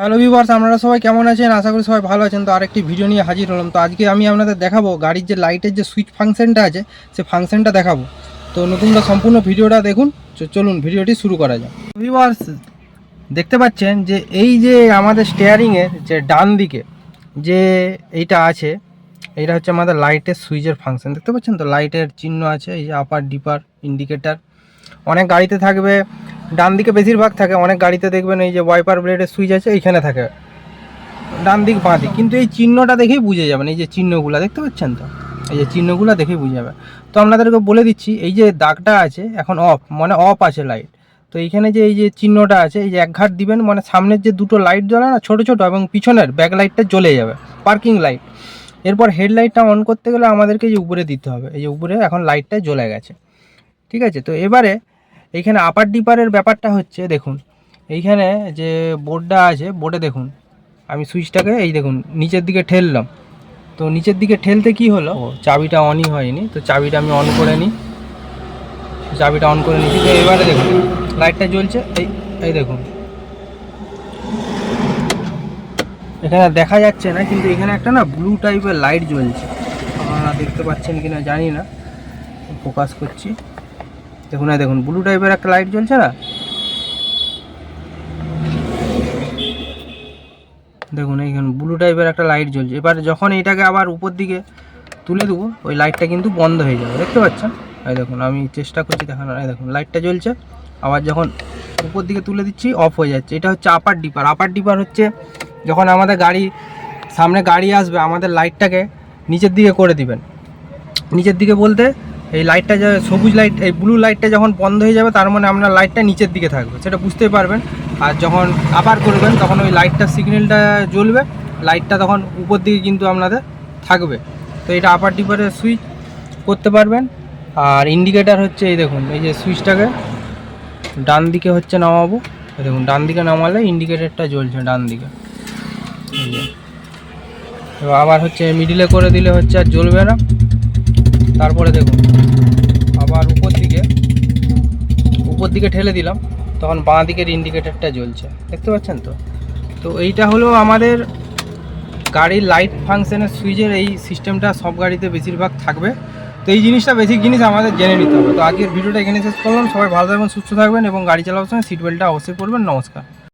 Hello viewers আপনারা সবাই কেমন আছেন? আশা করি সবাই ভালো আছেন। তো আরেকটি ভিডিও নিয়ে হাজির হলাম। তো আজকে আমি আপনাদের দেখাবো গাড়ির যে লাইটের যে সুইচ ফাংশনটা আছে সে ফাংশনটা দেখাবো। তো নতুনটা সম্পূর্ণ ভিডিওটা দেখুন। চলুন ভিডিওটি শুরু করা যাক। ভিউয়ার্স দেখতে পাচ্ছেন যে এই যে আমাদের স্টিয়ারিংয়ের যে ডান দিকে যে এইটা আছে, এইটা হচ্ছে আমাদের লাইটের সুইচের ফাংশন দেখতে পাচ্ছেন তো? লাইটের চিহ্ন আছে, এই যে আপার ডিপার ইন্ডিকেটার অনেক গাড়িতে থাকবে ডান দিকে বেশিরভাগ থাকে, অনেক গাড়িতে দেখবেন এই যে ওয়াইপার ব্লেডের সুইচ আছে, এইখানে থাকে। ডান দিক বাঁ দিক কিন্তু এই চিহ্নটা দেখেই বুঝে যাবেন, এই যে চিহ্নগুলো, দেখতে পাচ্ছেন তো? এই যে চিহ্নগুলো দেখেই বুঝে যাবে তো আপনাদেরকে বলে দিচ্ছি, এই যে দাগটা আছে, এখন অফ মানে অফ আছে লাইট তো এইখানে যে এই যে চিহ্নটা আছে, এই যে এক ঘাট দিবেন মানে সামনের যে দুটো লাইট জ্বলে না, ছোটো ছোটো, এবং পিছনের ব্যাক লাইটটা জ্বলে যাবে পার্কিং লাইট এরপর হেডলাইটটা অন করতে গেলে আমাদেরকে যে উপরে দিতে হবে, এই যে উপরে এখন লাইটটা জ্বলে গেছে। ঠিক আছে, তো এবারে এইখানে আপার ডিপারের ব্যাপারটা হচ্ছে, দেখুন, এইখানে যে বোর্ডটা আছে বোর্ডে দেখুন, আমি সুইচটাকে এই দেখুন, নিচের দিকে ঠেললাম। তো নিচের দিকে ঠেলতে কি হলো? চাবিটা অনই হয়নি, তো চাবিটা আমি অন করে নিই। চাবিটা অন করে নিচ্ছি তো এবারে দেখুন লাইটটা জ্বলছে, এই এই দেখুন। এখানে দেখা যাচ্ছে না, কিন্তু এখানে একটা না ব্লু টাইপের লাইট জ্বলছে। আপনারা দেখতে পাচ্ছেন কিনা জানি না ফোকাস করছি। দেখুন, এই দেখুন ব্লু টাইপের একটা লাইট জ্বলছে না? দেখুন এইখানে ব্লু টাইপের একটা লাইট জ্বলছে। এবার যখন এইটাকে আবার উপর দিকে তুলে দেবো, ওই লাইটটা কিন্তু বন্ধ হয়ে যাবে, দেখতে পাচ্ছেন? এই দেখুন, আমি চেষ্টা করছি দেখানোর, এই দেখুন লাইটটা জ্বলছে। আবার যখন উপর দিকে তুলে দিচ্ছি অফ হয়ে যাচ্ছে। এটা হচ্ছে আপার ডিপার আপার ডিপার হচ্ছে যখন আমাদের গাড়ি, সামনে গাড়ি আসবে, আমাদের লাইটটাকে নিচের দিকে করে দিবেন। নিচের দিকে বলতে এই লাইটটা যে সবুজ লাইট এই ব্লু লাইটটা যখন বন্ধ হয়ে যাবে, তার মানে আপনার লাইটটা নিচের দিকে থাকবে। সেটা বুঝতেই পারবেন। আর যখন আবার করবেন, তখন ওই লাইটটার সিগন্যালটা জ্বলবে। লাইটটা তখন উপর দিকে কিন্তু আপনাদের থাকবে। তো এটা আপার ডিপারের সুইচ করতে পারবেন। আর ইন্ডিকেটার হচ্ছে, এই দেখুন, এই যে সুইচটাকে ডান দিকে হচ্ছে নামাবো। দেখুন, ডান দিকে নামালে ইন্ডিকেটারটা জ্বলছে ডান দিকে। আবার হচ্ছে মিডিলে করে দিলে হচ্ছে আর জ্বলবে না। তারপরে দেখুন, আবার উপর দিকে উপর দিকে ঠেলে দিলাম, তখন বাঁ দিকের ইন্ডিকেটরটা জ্বলছে। দেখতে পাচ্ছেন তো? তো এইটা হলো আমাদের গাড়ির লাইট ফাংশনের সুইচের এই সিস্টেমটা সব গাড়িতে বেশিরভাগ থাকবে। তো এই জিনিসটা বেসিক জিনিস আমাদের জেনে নিতে হবে। তো আজকের ভিডিওটা এখানে শেষ করলাম। সবাই ভালো থাকবেন, সুস্থ থাকবেন এবং গাড়ি চালানোর সময় সিট বেল্টটা অবশ্যই করবেন নমস্কার।